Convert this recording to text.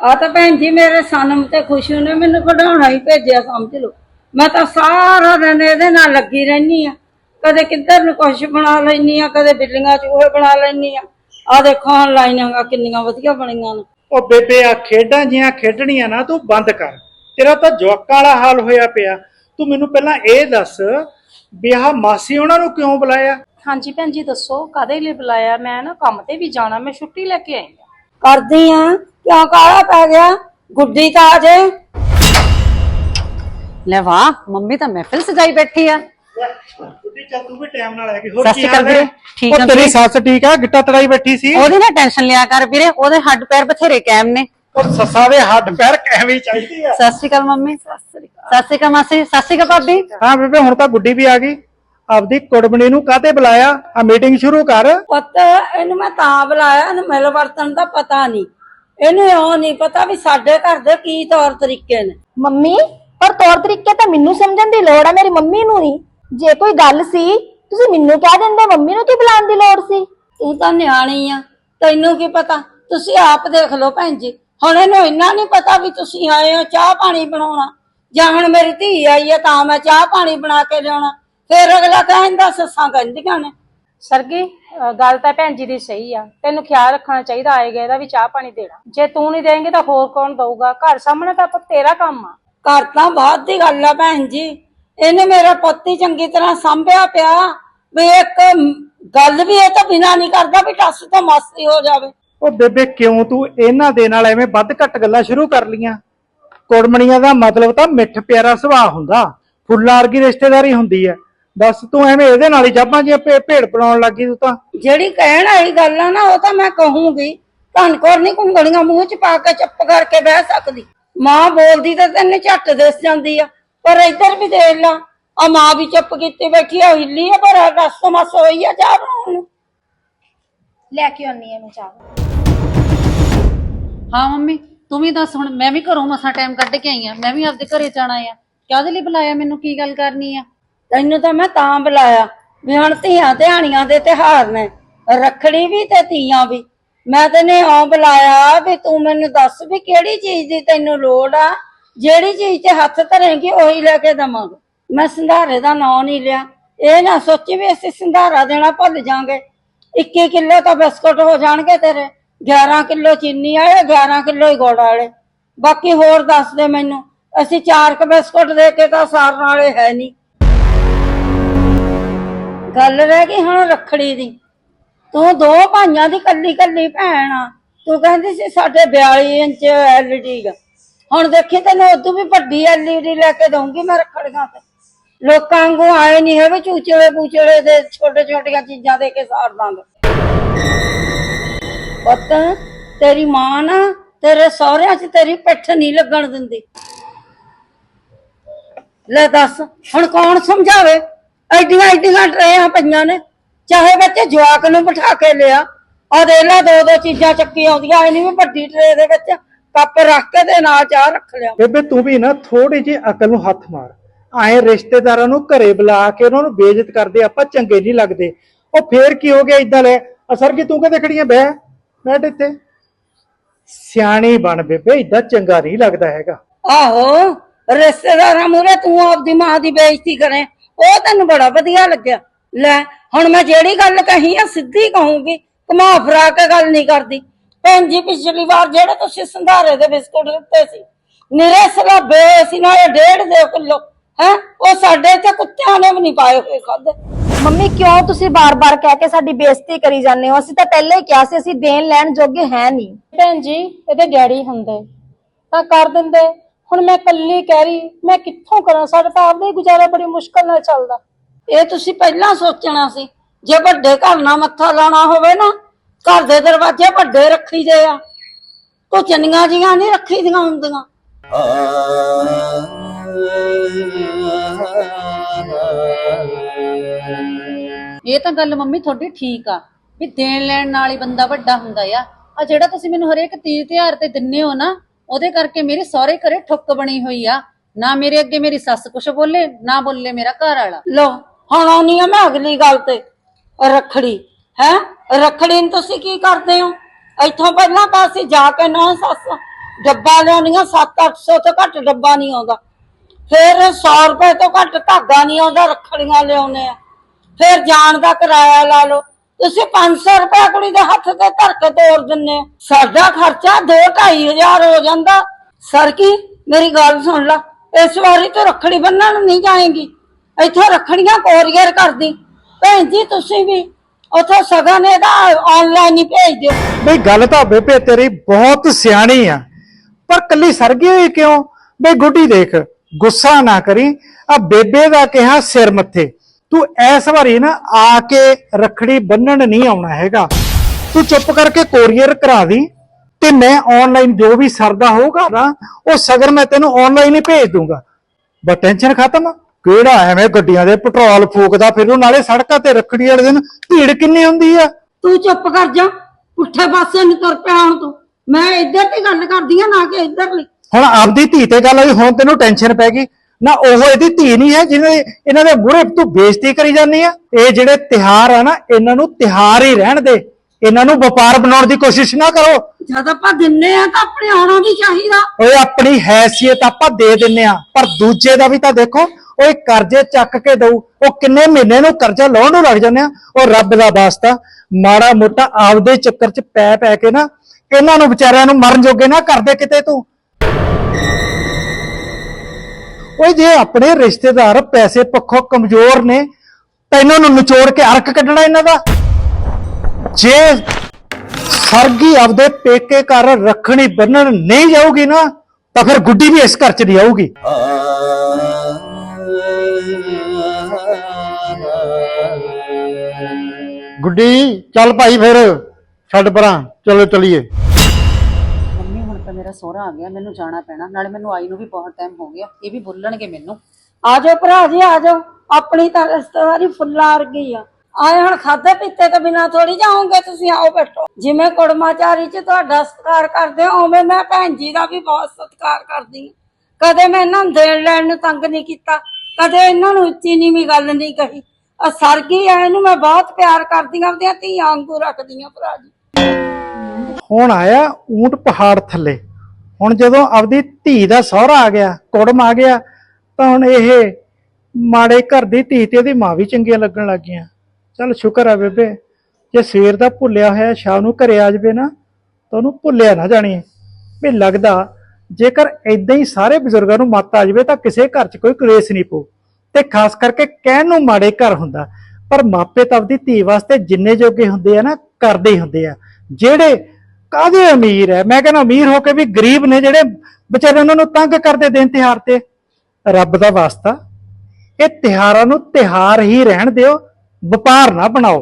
ਆ ਤਾਂ ਭੈਣ ਜੀ ਮੇਰੇ ਸਨਮ ਤੇ ਖੁਸ਼ੀ ਨੇ ਮੈਨੂੰ ਕਢਾਉਣਾ ਹੀ ਭੇਜਿਆ ਸਮਝ ਲਓ। ਮੈਂ ਤਾਂ ਸਾਰਾ ਦਿਨ ਇਹਦੇ ਨਾਲ ਲੱਗੀ ਰਹਿਨੀ ਆ ਕਦੇ ਕਿੱਧਰ ਨੂੰ ਕੁਛ ਬਣਾ ਲੈਨੀ ਆ ਕਦੇ ਬਿੱਲੀਆਂ ਚੂਹੇ ਬਣਾ ਲੈਨੀ ਆ ਆ ਦੇਖੋ ਲਾਈਨਾਂ ਕਿੰਨੀਆਂ ਵਧੀਆ ਬਣੀਆਂ ਨੇ। ਉਹ ਬੇਬੇ ਆ ਖੇਡਾਂ ਜੀਆਂ ਖੇਡਣੀਆਂ ਨਾ ਤੂੰ ਬੰਦ ਕਰ। ਤੇਰਾ ਤਾਂ ਜਵਾਕਾਂ ਵਾਲਾ ਹਾਲ ਹੋਇਆ ਪਿਆ। ਤੂੰ ਮੈਨੂੰ ਪਹਿਲਾਂ ਇਹ ਦੱਸ ਵੀ ਆਹ ਮਾਸੀ ਉਹਨਾਂ ਨੂੰ ਕਿਉਂ ਬੁਲਾਇਆ? ਹਾਂਜੀ ਭੈਣ ਜੀ ਦੱਸੋ ਕਾਦੇ ਲਈ ਬੁਲਾਇਆ? ਮੈਂ ਨਾ ਕੰਮ ਤੇ ਵੀ ਜਾਣਾ ਮੈਂ ਛੁੱਟੀ ਲੈ ਕੇ ਆਈ ਹਾਂ। ਕਰਦੀ ਆ ਕਿਉਂ ਕਾਲਾ ਪੈ ਗਿਆ? ਗੁੱਡੀ ਤਾਂ ਆ ਜੇ। ਲੈ ਵਾਹ ਮੰਮੀ ਤਾਂ ਮਹਿਫਿਲ ਸਜਾਈ ਬੈਠੀ ਆ। ਬੁੱਢੀ ਚੱਲ ਤੂੰ ਵੀ ਟਾਈਮ ਨਾਲ ਆ ਗਈ। ਹੋਰ ਸਤਿ ਕੀ ਸ਼੍ਰੀ ਅਕਾਲ ਹਾਲ ਹੈ? ਵੀਰੇ, ਠੀਕ ਉਹ ਆ ਤੇਰੀ ਵੀਰੇ। ਸੱਸ ਠੀਕ ਆ? ਗਿੱਟਾ ਤੜਾਈ ਬੈਠੀ ਸੀ? ਉਹਦੀ ਨਾ ਟੈਨਸ਼ਨ ਲਿਆ ਕਰ ਵੀਰੇ ਉਹਦੇ ਹੱਡ ਪੈਰ ਬਥੇਰੇ ਕਾਇਮ ਨੇ। ਉਹ ਸੱਸਾਂ ਦੇ ਹੱਡ ਪੈਰ ਕਿਵੇਂ ਚਾਹੀਦੀ ਆ? ਸਤਿ ਸ਼੍ਰੀ ਅਕਾਲ ਮੰਮੀ। ਸਤਿ ਸ਼੍ਰੀ ਅਕਾਲ। ਮਾਸੀ ਸਤਿ ਸ਼੍ਰੀ ਅਕਾਲ ਭਾਬੀ। ਹਾਂ ਬੇਬੇ ਹੁਣ ਤਾਂ ਗੁੱਡੀ ਵੀ ਆ ਗਈ। ਆਪਦੀ ਕੁੜਮਣੀ ਨੂੰ ਕਾਹਤੇ ਬੁਲਾਇਆ? ਆ ਮੀਟਿੰਗ ਸ਼ੁਰੂ ਕਰ। ਪੁੱਤ ਇਹਨੂੰ ਮੈਂ ਤਾਂ ਬੁਲਾਇਆ ਇਹਨੂੰ ਮਿਲ ਵਰਤਨ ਦਾ ਪਤਾ ਨਹੀਂ। ਇਹਨੂੰ ਉਹ ਨਹੀਂ ਪਤਾ ਵੀ ਸਾਡੇ ਘਰ ਦੇ ਕੀ ਤੌਰ ਤਰੀਕੇ ਨੇ। ਮੰਮੀ ਪਰ ਤੌਰ ਤਰੀਕੇ ਤਾਂ ਮੈਨੂੰ ਸਮਝਣ ਦੀ ਲੋੜ ਆ ਮੇਰੀ ਮੰਮੀ ਨੂੰ ਨਹੀਂ ਜੇ ਕੋਈ ਗੱਲ ਸੀ ਤੁਸੀਂ ਮੈਨੂੰ ਕਹਿ ਦਿੰਦੇ ਮੰਮੀ ਨੂੰ ਕੀ ਬੁਲਾਉਣ ਦੀ ਲੋੜ ਸੀ? ਤੂੰ ਤਾਂ ਨਿਆਣੀ ਆ ਤੈਨੂੰ ਕੀ ਪਤਾ? ਤੁਸੀਂ ਆਪ ਦੇਖ ਲਓ ਭੈਣ ਜੀ ਹੁਣ ਇਹਨੂੰ ਇੰਨਾ ਨਹੀਂ ਪਤਾ ਵੀ ਤੁਸੀਂ ਆਏ ਹੋ ਚਾਹ ਪਾਣੀ ਬਣਾਉਣਾ। ਜਾਂ ਹੁਣ ਮੇਰੀ ਧੀ ਆਈ ਹੈ ਤਾਂ ਮੈਂ ਚਾਹ ਪਾਣੀ ਬਣਾ ਕੇ ਲਿਆਉਣਾ। ਫਿਰ ਅਗਲਾ ਕਹਿੰਦਾ ਸੱਸਾਂ ਕਹਿੰਦੀਆਂ ਨੇ ਸਰਗੀ ਗੱਲ ਤਾਂ ਭੈਣ ਜੀ ਦੀ ਸਹੀ ਆ। ਤੈਨੂੰ ਖਿਆਲ ਰੱਖਣਾ ਚਾਹੀਦਾ ਆਏ ਗਏ ਦਾ ਵੀ ਚਾਹ ਪਾਣੀ ਦੇਣਾ। ਜੇ ਤੂੰ ਨਹੀਂ ਦੇਂਗੇ ਤਾਂ ਹੋਰ ਕੌਣ ਦਊਗਾ? ਘਰ ਸਾਹਮਣੇ ਤਾਂ ਆਪਾਂ ਤੇਰਾ ਕੰਮ ਆ। ਘਰ ਤਾਂ ਬਾਅਦ ਦੀ ਗੱਲ ਆ ਭੈਣ ਜੀ। ਇਹਨੇ ਮੇਰਾ ਪੁੱਤ ਚੰਗੀ ਤਰ੍ਹਾਂ ਸੰਭਿਆ ਪਿਆ। ਵੀ ਇੱਕ ਗੱਲ ਵੀ ਇਹ ਤਾਂ ਬਿਨਾ ਨਹੀਂ ਕਰਦਾ ਵੀ ਟੱਸ ਤੋਂ ਮਸਤੀ ਹੋ ਜਾਵੇ। ਉਹ ਬੇਬੇ ਕਿਉਂ ਤੂੰ ਇਹਨਾਂ ਦੇ ਨਾਲ ਐਵੇਂ ਵੱਧ ਘੱਟ ਗੱਲਾਂ ਸ਼ੁਰੂ ਕਰ ਲੀਆਂ ਕੁੜਮਣੀਆਂ ਦਾ ਮਤਲਬ ਤਾਂ ਮਿੱਠ ਪਿਆਰਾ ਸੁਭਾਅ ਹੁੰਦਾ। ਫੁੱਲਾਂ ਵਰਗੀ ਰਿਸ਼ਤੇਦਾਰੀ ਹੁੰਦੀ ਹੈ। ਦੱਸ ਤੂੰ ਐਵੇਂ ਇਹਦੇ ਨਾਲ ਹੀ ਜਿਹੀਆਂ ਭੇ- ਭੇੜ ਬਣਾਉਣ ਲੱਗੀ ਤੂੰ ਤਾਂ। ਜਿਹੜੀ ਕਹਿਣ ਵਾਲੀ ਗੱਲ ਆ ਨਾ ਉਹ ਤਾਂ ਮੈਂ ਕਹੂੰਗੀ। ਧਨ ਕੋਰ ਨਹੀਂ ਕੁੰਗਲੀਆਂ ਮੂੰਹ ਚ ਪਾ ਕੇ ਚੁੱਪ ਕਰਕੇ ਬਹਿ ਸਕਦੀ। ਮਾਂ ਬੋਲਦੀ ਤਾਂ ਤੈਨੂੰ ਝੱਟ ਦਿਸ ਜਾਂਦੀ ਆ ਪਰ ਇੱਧਰ ਵੀ ਦੇਖ ਲਾ ਆ ਮਾਂ ਵੀ ਚੁੱਪ ਕੀਤੀ ਬੈਠੀ ਆ ਹਿੱਲੀ ਆ ਪਰ ਰਸ ਮਸ ਹੋਈ ਆ ਚਾਹ ਬਣਾਉਣ ਨੂੰ। ਲੈ ਕੇ ਆਉਣੀ ਆ ਮੈਂ ਚਾਹ। ਹਾਂ ਮੰਮੀ ਤੂੰ ਵੀ ਦੱਸ ਹੁਣ ਮੈਂ ਵੀ ਘਰੋਂ ਮਸਾ ਟਾਈਮ ਕੱਢ ਕੇ ਆਈ ਆ ਮੈਂ ਵੀ ਆਪਦੇ ਘਰੇ ਜਾਣਾ ਆ। ਕਾਹਦੇ ਲਈ ਬੁਲਾਇਆ ਮੈਨੂੰ ਕੀ ਗੱਲ ਕਰਨੀ ਆ? ਤੈਨੂੰ ਤਾਂ ਮੈਂ ਤਾਂ ਬੁਲਾਇਆ ਵੀ ਹੁਣ ਧੀਆਂ ਧਿਆਣੀਆਂ ਦੇ ਤਿਹਾਰ ਨੇ, ਰੱਖੜੀ ਵੀ ਤੇ ਧੀਆਂ ਵੀ। ਮੈਂ ਤੈਨੇ ਇਉਂ ਬੁਲਾਇਆ ਵੀ ਤੂੰ ਮੈਨੂੰ ਦੱਸ ਵੀ ਕਿਹੜੀ ਚੀਜ਼ ਦੀ ਤੈਨੂੰ ਲੋੜ ਆ, ਜਿਹੜੀ ਚੀਜ਼ ਤੇ ਹੱਥ ਧਰੇਂਗੀ ਉਹੀ ਲੈ ਕੇ ਦਵਾਂਗੇ। ਮੈਂ ਸੰਧਾਰੇ ਦਾ ਨਾਂ ਨਹੀਂ ਲਿਆ। ਇਹ ਨਾ ਸੋਚੀ ਵੀ ਅਸੀਂ ਸੰਧਾਰਾ ਦੇਣਾ ਭੁੱਲ ਜਾਾਂਗੇ। 21 ਕਿਲੋ ਤਾਂ ਬਿਸਕੁਟ ਹੋ ਜਾਣਗੇ ਤੇਰੇ 11 ਕਿਲੋ ਚੀਨੀ ਵਾਲੇ 11 ਕਿਲੋ ਹੀ ਗੁੜ ਵਾਲੇ। ਬਾਕੀ ਹੋਰ ਦੱਸ ਦੇ ਮੈਨੂੰ, ਅਸੀਂ ਚਾਰ ਕ ਬਿਸਕੁਟ ਦੇ ਕੇ ਤਾਂ ਸਾਰਨ ਵਾਲੇ ਹੈ ਨਹੀਂ। ਗੱਲ ਰਹਿ ਗਈ ਹੁਣ ਰੱਖੜੀ ਦੀ। ਤੂੰ ਦੋ ਭਾਈਆਂ ਦੀ ਕੱਲੀ ਕੱਲੀ ਭੈਣ ਆ। ਤੂੰ ਕਹਿੰਦੀ ਸੀ ਸਾਡੇ 42 ਇੰਚ ਐਲਈਡੀ ਗਾ। ਹੁਣ ਦੇਖੀ ਤੈਨੂੰ ਉਦੋਂ ਵੀ ਵੱਡੀ ਐਲਈਡੀ ਲੈ ਕੇ ਦਊਂਗੀ ਮੈਂ ਰੱਖੜੀਆਂ ਤੇ। ਲੋਕਾਂ ਵਾਂਗੂ ਆਏ ਨਹੀਂ ਹੈ ਵੀ ਚੂਚਲੇ ਪੂਚਲੇ ਦੇ ਛੋਟੇ ਛੋਟੀਆਂ ਚੀਜ਼ਾਂ ਦੇ ਕੇ ਸਾਰ ਦਾਂਗੇ। ਪੁੱਤ, ਤੇਰੀ ਮਾਂ ਨਾ ਤੇਰੇ ਸਹੁਰਿਆਂ 'ਚ ਤੇਰੀ ਪਿੱਠ ਨਹੀਂ ਲੱਗਣ ਦਿੰਦੀ। ਲੈ ਦੱਸ, ਹੁਣ ਕੌਣ ਸਮਝਾਵੇ? ਐਡੀਆਂ ਐਡੀਆਂ ਟਰੇਆਂ ਪਈਆਂ ਨੇ। ਚਾਹੇ ਬੱਚੇ ਜਵਾਕ ਨੂੰ ਬਿਠਾ ਕੇ ਲਿਆ ਦੇ ਲੈ ਦੋ ਦੋ ਚੀਜ਼ਾਂ ਚੱਕੀ ਆਉਂਦੀਆਂ ਐ ਨਹੀਂ ਵੀ ਵੱਡੀ ਟਰੇ ਦੇ ਵਿੱਚ ਕੱਪ ਰੱਖ ਕੇ ਤੇ ਨਾਲ ਚਾਹ ਰੱਖ ਲਿਆ। ਬੇਬੇ ਤੂੰ ਵੀ ਨਾ ਥੋੜੀ ਜਿਹੀ ਅਕਲ ਨੂੰ ਹੱਥ ਮਾਰ। ਆਏ ਰਿਸ਼ਤੇਦਾਰਾਂ ਨੂੰ ਘਰੇ ਬੁਲਾ ਕੇ ਉਹਨਾਂ ਨੂੰ ਬੇਇੱਜ਼ਤ ਕਰਦੇ ਆਪਾਂ ਚੰਗੇ ਨਹੀਂ ਲੱਗਦੇ। ਉਹ ਫੇਰ ਕੀ ਹੋ ਗਿਆ ਇਦਾਂ ਲੈ? ਅਸਰ ਕੀ ਤੂੰ ਕਿਤੇ ਖੜੀਆਂ? ਬਹਿ। ਬੈਠ ਇੱਥੇ। ਸਿਆਣੀ ਬਣ ਬੇਬੇ ਇਦਾਂ ਚੰਗਾ ਨਹੀਂ ਲੱਗਦਾ ਹੈਗਾ। ਆਹੋ ਰਿਸ਼ਤੇਦਾਰਾਂ ਮੂਰੇ ਤੂੰ ਆਪਦੀ ਮਾਂ ਦੀ ਬੇਇੱਜ਼ਤੀ ਕਰੇ। ਉਹ ਤੈਨੂੰ ਬੜਾ ਵਧੀਆ ਲੱਗਿਆ। ਲੈ ਹੁਣ ਮੈਂ ਜਿਹੜੀ ਗੱਲ ਕਹੀ ਆ ਸਿੱਧੀ ਕਹੂੰਗੀ। ਘੁਮਾ ਫਰਾ ਕੇ ਗੱਲ ਨਹੀਂ ਕਰਦੀ। ਭੈਣ ਜੀ ਪਿਛਲੀ ਵਾਰ ਜਿਹੜੇ ਤੁਸੀਂ ਸੰਧਾਰੇ ਦੇ ਬਿਸਕੁਟ ਦਿੱਤੇ ਸੀ ਨਿਰੇ ਸਲਾਬੇ ਸੀ ਨਾਲੇ ਡੇਢ ਦੇ ਕਿਲੋ। ਹੈ? ਉਹ ਸਾਡੇ ਤੇ ਕੁੱਤਿਆਂ ਨੇ ਵੀ ਨਹੀਂ ਪਾਏ ਹੋਏ ਖਾਦੇ ਮੰਮੀ ਕਿਉਂ ਤੁਸੀਂ ਬਾਰ-ਬਾਰ ਕਹਿ ਕੇ ਸਾਡੀ ਬੇਇੱਜ਼ਤੀ ਕਰੀ ਜਾਂਦੇ ਹੋ? ਅਸੀਂ ਤਾਂ ਪਹਿਲੇ ਹੀ ਕਿਹਾ ਸੀ ਅਸੀਂ ਦੇਣ ਲੈਣ ਜੋਗੇ ਹੈ ਨਹੀਂ। ਭੈਣ ਜੀ ਇਹਦੇ ਡੈਡੀ ਹੁੰਦੇ। ਤਾਂ ਕਰ ਦਿੰਦੇ। ਹੁਣ ਮੈਂ ਇਕੱਲੀ ਕਹਿ ਰਹੀ ਮੈਂ ਕਿੱਥੋਂ ਕਰਾਂ? ਸਾਡਾ ਤਾਂ ਆਪਦਾ ਹੀ ਗੁਜ਼ਾਰਾ ਬੜੀ ਮੁਸ਼ਕਲ ਨਾਲ ਚੱਲਦਾ। ਇਹ ਤੁਸੀਂ ਪਹਿਲਾਂ ਸੋਚਣਾ ਸੀ ਜੇ ਵੱਡੇ ਘਰ ਨਾਲ ਮੱਥਾ ਲਾਣਾ ਹੋਵੇ ਨਾ ਘਰ ਦੇ ਦਰਵਾਜ਼ੇ ਵੱਡੇ ਰੱਖੀ ਦੇ ਆ। ਕੋ ਚੰਨੀਆਂ ਜੀਆਂ ਨਹੀਂ ਰੱਖੀ ਦੀਆਂ ਹੁੰਦੀਆਂ। ਇਹ ਤਾਂ ਗੱਲ ਮੰਮੀ ਤੁਹਾਡੀ ਠੀਕ ਆ ਵੀ ਦੇਣ ਲੈਣ ਨਾਲ ਹੀ ਬੰਦਾ ਵੱਡਾ ਹੁੰਦਾ ਆ। ਆ ਜਿਹੜਾ ਤੁਸੀਂ ਮੈਨੂੰ ਹਰੇਕ ਤੀਜ ਤਿਉਹਾਰ ਤੇ ਦਿੰਨੇ ਹੋ ਨਾ ਉਹਦੇ ਕਰਕੇ ਮੇਰੇ ਸਹੁਰੇ ਘਰੇ ਠੁੱਕ ਬਣੀ ਹੋਈ ਆ। ਨਾ ਮੇਰੇ ਅੱਗੇ ਮੇਰੀ ਸੱਸ ਕੁਛ ਬੋਲੇ, ਨਾ ਬੋਲੇ ਮੇਰਾ ਘਰ ਵਾਲਾ। ਲੋ ਹੁਣ ਆਉਣੀ ਆ ਮੈਂ ਅਗਲੀ ਗੱਲ ਤੇ। ਰੱਖੜੀ, ਹੈ? ਰੱਖੜੀ ਨੂੰ ਤੁਸੀਂ ਕੀ ਕਰਦੇ ਹੋ? ਇੱਥੋਂ ਪਹਿਲਾਂ ਤਾਂ ਅਸੀਂ ਜਾ ਕੇ ਨਾ ਸੱਸ ਡੱਬਾ ਲਿਆਉਣੀਆਂ 7-800 ਤੋਂ ਘੱਟ ਡੱਬਾ ਨਹੀਂ ਆਉਂਦਾ। ਫਿਰ 100 ਰੁਪਏ ਤੋਂ ਘੱਟ ਧਾਗਾ ਨਹੀਂ ਆਉਂਦਾ ਰੱਖੜੀਆਂ ਲਿਆਉਨੇ ਆ। ਫਿਰ ਜਾਣ ਦਾ ਕਿਰਾਇਆ ਲਾ ਲਓ। ਤੁਸੀਂ 500 ਰੁਪਏ ਕੁੜੀ ਦੇ ਹੱਥ ਤੇ ਧਰ ਕੇ ਤੋੜ ਦਿੰਨੇ ਸਾਡਾ ਖਰਚਾ 2-2500 ਹੋ ਜਾਂਦਾ। ਸਰ ਕੀ, ਮੇਰੀ ਗੱਲ ਸੁਣ ਲੈ। ਇਸ ਵਾਰੀ ਤੂੰ ਰੱਖੜੀ ਬੰਨਣ ਨਹੀਂ ਜਾਏਂਗੀ। ਇੱਥੋਂ ਰੱਖੜੀਆਂ ਕੋਰੀਅਰ ਕਰਦੀ। ਭੈਣ ਜੀ, ਤੁਸੀਂ ਵੀ ਉਥੋਂ ਸਗਨ ਇਹਦਾ ਆਨਲਾਈਨ ਹੀ ਭੇਜ ਦਿਓ। ਬਈ ਗੱਲ ਤਾਂ ਬੇਬੇ ਤੇਰੀ ਬਹੁਤ ਸਿਆਣੀ ਆ। ਪਰ ਕੱਲੀ ਸਰਗੀ ਹੋਈ ਕਿਉਂ? ਬਈ ਗੁੱਡੀ ਦੇਖ, ਗੁੱਸਾ ਨਾ ਕਰੀ। ਆ ਬੇਬੇ ਦਾ ਕਿਹਾ ਸਿਰ ਮੱਥੇ। ਤੂੰ ਐਸ ਵਾਰੀ ਨਾ ਆ ਕੇ ਰਖੜੀ ਬੰਨਣ ਨਹੀਂ ਆਉਣਾ ਹੈਗਾ। ਤੂੰ ਚੁੱਪ ਕਰਕੇ ਕੋਰੀਅਰ ਕਰਾ ਦੀ ਤੇ ਮੈਂ ਆਨਲਾਈਨ ਜੋ ਵੀ ਸਰਦਾ ਹੋਊਗਾ ਨਾ ਉਹ ਸਗਰ ਮੈਂ ਤੈਨੂੰ ਆਨਲਾਈਨ ਹੀ ਭੇਜ ਦੂੰਗਾ। ਬਸ ਟੈਨਸ਼ਨ ਖਤਮ ਕਿਹੜਾ ਐਵੇਂ ਗੱਡੀਆਂ ਦੇ ਪੈਟਰੋਲ ਫੂਕਦਾ ਫਿਰੂ ਨਾਲੇ ਸੜਕਾਂ ਤੇ ਰਖੜੀ ਵਾਲੇ ਦਿਨ ਭੀੜ ਕਿੰਨੀ ਹੁੰਦੀ ਆ? ਤੂੰ ਚੁੱਪ ਕਰ ਜਾ ਪੁੱਠੇ ਪਾਸੇ ਨੂੰ ਤੁਰ ਪਿਆ ਹੁਣ ਤੂੰ। ਮੈਂ ਇੱਧਰ ਦੀ ਗੱਲ ਕਰਦੀ ਆ ਨਾ ਕਿ ਇੱਧਰਲੀ ਹੁਣ ਆਪਦੀ ਧੀ ਤੇ ਗੱਲ ਆਈ ਹੁਣ ਤੈਨੂੰ ਟੈਨਸ਼ਨ ਪੈ ਗਈ। ਨਾ ਉਹ ਇਹਦੀ ਧੀ ਨਹੀਂ ਹੈ ਜਿਹਨੇ ਇਹਨਾਂ ਦੇ ਮੂਹਰੇ ਤੂੰ ਬੇਇੱਜ਼ਤੀ ਕਰੀ ਜਾਂਦੀ ਆ। ਇਹ ਜਿਹੜੇ ਤਿਹਾਰ ਆ ਨਾ ਇਹਨਾਂ ਨੂੰ ਤਿਹਾਰ ਹੀ ਰਹਿਣ ਦੇ। ਇਹਨਾਂ ਨੂੰ ਵਪਾਰ ਬਣਾਉਣ ਦੀ ਕੋਸ਼ਿਸ਼ ਨਾ ਕਰੋ। ਜਦ ਆਪਾਂ ਦਿੰਨੇ ਆ ਤਾਂ ਆਪਣੇ ਆਉਣਾ ਨਹੀਂ ਚਾਹੀਦਾ। ਓਏ ਆਪਣੀ ਹੈਸੀਅਤ ਆਪਾਂ ਦੇ ਦਿੰਨੇ ਆ ਪਰ ਦੂਜੇ ਦਾ ਵੀ ਤਾਂ ਦੇਖੋ ਓਏ ਕਰਜ਼ੇ ਚੱਕ ਕੇ ਦਊ ਉਹ ਕਿੰਨੇ ਮਹੀਨੇ ਨੂੰ ਕਰਜ਼ਾ ਲਾਉਣ ਨੂੰ ਲੱਗ ਜਾਂਦੇ ਆ। ਉਹ ਰੱਬ ਦਾ ਵਾਸਤਾ ਮਾੜਾ ਮੋਟਾ ਆਪਦੇ ਚੱਕਰ 'ਚ ਪੈ ਪੈ ਕੇ ਨਾ ਇਹਨਾਂ ਨੂੰ ਵਿਚਾਰਿਆਂ ਨੂੰ ਮਰਨ ਜੋਗੇ ਨਾ ਕਰਦੇ ਕਿਤੇ ਤੂੰ। ਓਏ ਜੇ ਆਪਣੇ ਰਿਸ਼ਤੇਦਾਰ ਪੈਸੇ ਪੱਖੋਂ ਕਮਜ਼ੋਰ ਨੇ, ਤਾਂ ਇਹਨਾਂ ਨੂੰ ਨਿਚੋੜ ਕੇ ਅਰਕ ਕੱਢਣਾ ਇਹਨਾਂ ਦਾ। ਜੇ ਸਰਗੀ ਆਪਦੇ ਪੇਕੇ ਘਰ ਰੱਖਣੀ ਬੰਨਣ ਨਹੀਂ ਜਾਊਗੀ ਨਾ, ਤਾਂ ਫਿਰ ਗੁੱਡੀ ਵੀ ਇਸ ਘਰ ਚ ਨਹੀਂ ਆਊਗੀ। ਗੁੱਡੀ, ਚੱਲ ਭਾਈ ਫਿਰ, ਛੱਡ ਪਰਾਂ, ਚਲੋ ਚਲੀਏ। ਮੇਰਾ ਸਹੁਰਾ ਆ ਗਿਆ, ਮੈਨੂੰ ਜਾਣਾ ਪੈਣਾ, ਨਾਲੇ ਮੈਨੂੰ ਆਈ ਨੂੰ ਵੀ ਬਹੁਤ ਟਾਈਮ ਹੋ ਗਿਆ, ਇਹ ਵੀ ਬੋਲਣਗੇ ਮੈਨੂੰ। ਆ ਜਾਓ ਭਰਾ ਜੀ, ਆ ਜਾਓ, ਆਪਣੀ ਤਾਂ ਰਿਸ਼ਤੇਦਾਰੀ ਫੁੱਲਾਂ ਵਰਗੀ ਆ। ਆਏ ਹੁਣ ਖਾਦੇ ਪੀਤੇ ਤੋਂ ਬਿਨਾ ਥੋੜੀ ਜਾਓਗੇ, ਤੁਸੀਂ ਆਓ ਬੈਠੋ। ਜਿਵੇਂ ਕੁੜਮਾਚਾਰੀ ਚ ਤੁਹਾਡਾ ਸਤਿਕਾਰ ਕਰਦੇ ਹੋ, ਉਵੇਂ ਮੈਂ ਭੈਣ ਜੀ ਦਾ ਵੀ ਬਹੁਤ ਸਤਿਕਾਰ ਕਰਦੀ ਹਾਂ। ਕਦੇ ਮੈਂ ਇਹਨਾਂ ਨੂੰ ਦੇਣ ਲੈਣ ਨੂੰ ਤੰਗ ਨਹੀਂ ਕੀਤਾ, ਕਦੇ ਇਹਨਾਂ ਨੂੰ ਉੱਚੀ ਨੀਵੀਂ ਗੱਲ ਨਹੀਂ ਕਹੀ। ਆ ਸਰਗੀ ਆ, ਇਹਨੂੰ ਮੈਂ ਬਹੁਤ ਪਿਆਰ ਕਰਦੀ ਹਾਂ, ਆਪਣੀਆਂ ਧੀਆਂ ਵਾਂਗੂ ਰੱਖਦੀ ਹਾਂ ਭਰਾ ਜੀ। ਹੁਣ ਆਇਆ ਊਂਟ ਪਹਾੜ ਥੱਲੇ। ਹੁਣ ਜਦੋਂ ਆਪਦੀ ਧੀ ਦਾ ਸਹੁਰਾ ਆ ਗਿਆ, ਕੁੜਮ ਆ ਗਿਆ, ਤਾਂ ਹੁਣ ਇਹ ਮਾੜੇ ਘਰ ਦੀ ਧੀ ਤੇ ਉਹਦੀ ਮਾਂ ਵੀ ਚੰਗੀਆਂ ਲੱਗਣ ਲੱਗ ਗਈਆਂ। ਚੱਲ ਸ਼ੁਕਰ ਆ ਬੇਬੇ, ਜੇ ਸਵੇਰ ਦਾ ਭੁੱਲਿਆ ਹੋਇਆ ਸ਼ਾਮ ਨੂੰ ਘਰੇ ਆ ਜਾਵੇ ਨਾ, ਤਾਂ ਉਹਨੂੰ ਭੁੱਲਿਆ ਨਾ ਜਾਣੀ। ਵੀ ਲੱਗਦਾ ਜੇਕਰ ਇਦਾਂ ਹੀ ਸਾਰੇ ਬਜ਼ੁਰਗਾਂ ਨੂੰ ਮੱਤ ਆ ਜਾਵੇ ਤਾਂ ਕਿਸੇ ਘਰ 'ਚ ਕੋਈ ਕਲੇਸ਼ ਨਹੀਂ ਪਊ। ਤੇ ਖਾਸ ਕਰਕੇ ਕਹਿਣ ਨੂੰ ਮਾੜੇ ਘਰ ਹੁੰਦਾ, ਪਰ ਮਾਪੇ ਤਾਂ ਆਪਦੀ ਧੀ ਵਾਸਤੇ ਜਿੰਨੇ ਜੋਗੇ ਹੁੰਦੇ ਆ ਨਾ, ਕਰਦੇ ਹੀ ਹੁੰਦੇ ਆ। ਜਿਹੜੇ ਕਾਦੇ ਅਮੀਰ ਹੈ? ਮੈਂ ਕਹਿੰਦਾ ਅਮੀਰ ਹੋ ਕੇ ਵੀ ਗਰੀਬ ਨੇ ਜਿਹੜੇ ਵਿਚਾਰੇ ਉਹਨਾਂ ਨੂੰ ਤੰਗ ਕਰਦੇ ਦਿਨ ਤਿਹਾਰ ਤੇ। ਰੱਬ ਦਾ ਵਾਸਤਾ, ਇਹ ਤਿਹਾਰਾਂ ਨੂੰ ਤਿਹਾਰ ਹੀ ਰਹਿਣ ਦਿਓ, ਵਪਾਰ ਨਾ ਬਣਾਓ।